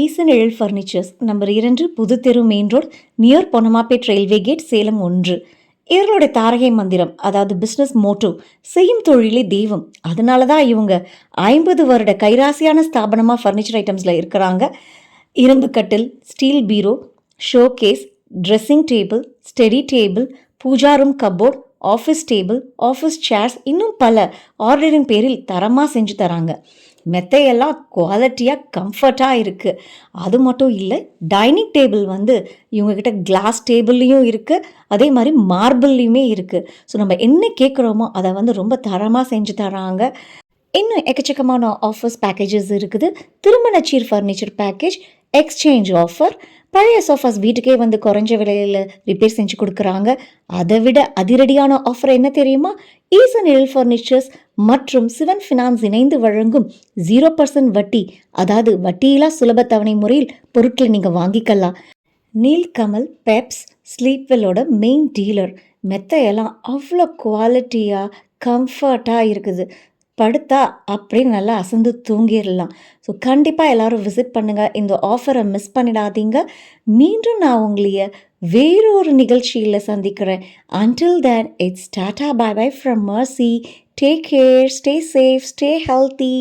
ஈசன் எழில் furnitures number இரண்டு Pudhutheru main road near Ponnammapet railway gate Salem ஒன்று. இவர்களுடைய தாரகை மந்திரம் அதாவது பிஸ்னஸ் மோட்டோ செய்யும் தொழிலே தெய்வம். அதனால தான் இவங்க ஐம்பது வருட கைராசியான ஸ்தாபனமாக ஃபர்னிச்சர் ஐட்டம்ஸில் இருக்கிறாங்க. இரும்பு கட்டில் steel bureau showcase dressing table study table Pooja room cupboard office table office chairs இன்னும் பல ஆர்டரின் பேரில் தரமாக செஞ்சு தராங்க. மெத்தையெல்லாம் குவாலிட்டியாக கம்ஃபர்ட்டாக இருக்குது அது மட்டும் இல்லை டைனிங் டேபிள் வந்து இவங்கக்கிட்ட கிளாஸ் டேபிள்லேயும் இருக்குது அதே மாதிரி மார்பிள்லேயுமே இருக்குது ஸோ நம்ம என்ன கேட்குறோமோ அதை வந்து ரொம்ப தரமாக செஞ்சு தராங்க. இன்னும் எக்கச்சக்கமான ஆஃபர்ஸ் பேக்கேஜஸ் இருக்குது. திருமணச்சீர் ஃபர்னிச்சர் பேக்கேஜ் எக்ஸ்சேஞ்ச் ஆஃபர் பழைய சோஃபாஸ் வீட்டுக்கே வந்து குறைஞ்ச விலையில் ரிப்பேர் செஞ்சு கொடுக்குறாங்க. அதை விட அதிரடியான ஆஃபர் என்ன தெரியுமா? ஈசன் எல் ஃபர்னிச்சர்ஸ் மற்றும் சிவன் ஃபினான்ஸ் இணைந்து வழங்கும் ஜீரோ பர்சன்ட் வட்டி அதாவது வட்டியில்லா சுலப தவணை முறையில் பொருட்களை நீங்கள் வாங்கிக்கலாம். நீல்கமல் பெப்ஸ் ஸ்லீப்வெல்லோட மெயின் டீலர் மெத்தையெல்லாம் அவ்வளோ குவாலிட்டியாக கம்ஃபர்ட்டாக இருக்குது. படுத்தா அப்படியே நல்லா அசந்து தூங்கிடலாம். ஸோ கண்டிப்பாக எல்லாரும் விசிட் பண்ணுங்கள் இந்த ஆஃபரை மிஸ் பண்ணிடாதீங்க. மீண்டும் நான் உங்களைய வேறொரு நிகழ்ச்சியில் சந்திக்கிறேன். Until then it's tata bye bye from Mercy take care stay safe stay healthy